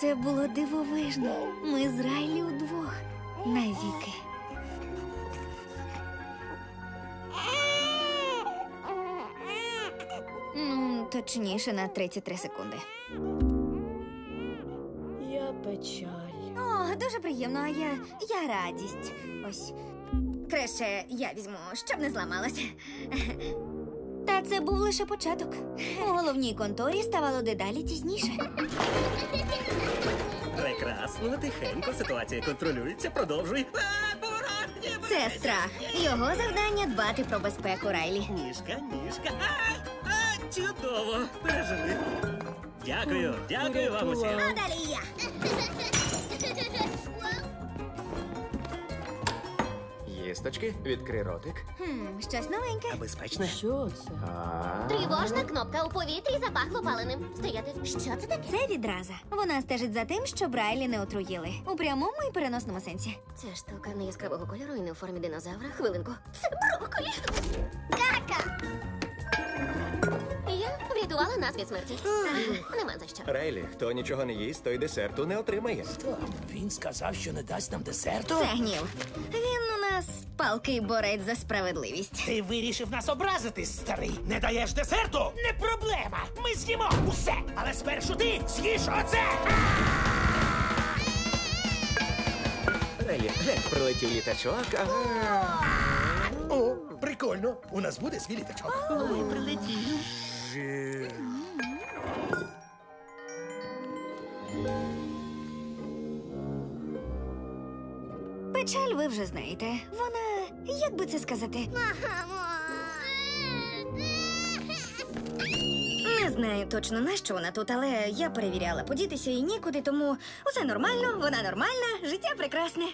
Це було дивовижно. Ми з Райлі удвох навіки. Ну, точніше, на 33 секунди. Я печаль. О, дуже приємно, а я, я радість. Ось. Краще я візьму, щоб не зламалося. Та це був лише початок. У головній конторі ставало дедалі тісніше. Прекрасно, тихенько, ситуація контролюється, продовжуй. А, поворот, ні, Це страх. Його завдання дбати про безпеку Райлі. Ніжка, ніжка. А, а, чудово, пережили. Дякую, дякую вам усім. А далі я. Їсточки, відкрий ротик. Хм, щось новеньке. А безпечне? Що це? Тривожна кнопка у повітрі запахло паленим. Стояти. Що це таке? Це відраза. Вона стежить за тим, щоб Райлі не отруїли. У прямому і переносному сенсі. Ця штука не яскравого кольору і не у формі динозавра. Хвилинку. Це брокколі. Кака. Я врятувала нас від смерті. Нема за що. Рейлі, хто нічого не їсть, той десерту не отримає. Він сказав, що не дасть нам десерту. Це гнів. Він нас палкий борець за справедливість. Ти вирішив нас образити, старий. Не даєш десерту? Не проблема. Ми з'їмо усе. Але спершу ти з'їш оце. Рейлі, глянь, прилетів літачок. Ага. О, прикольно. У нас буде свій літачок. Ой, прилетів. Печаль ви вже знаєте. Вона, як би це сказати, не знаю точно на що вона тут, але я перевіряла подітися і нікуди, тому усе нормально, вона нормальна, життя прекрасне.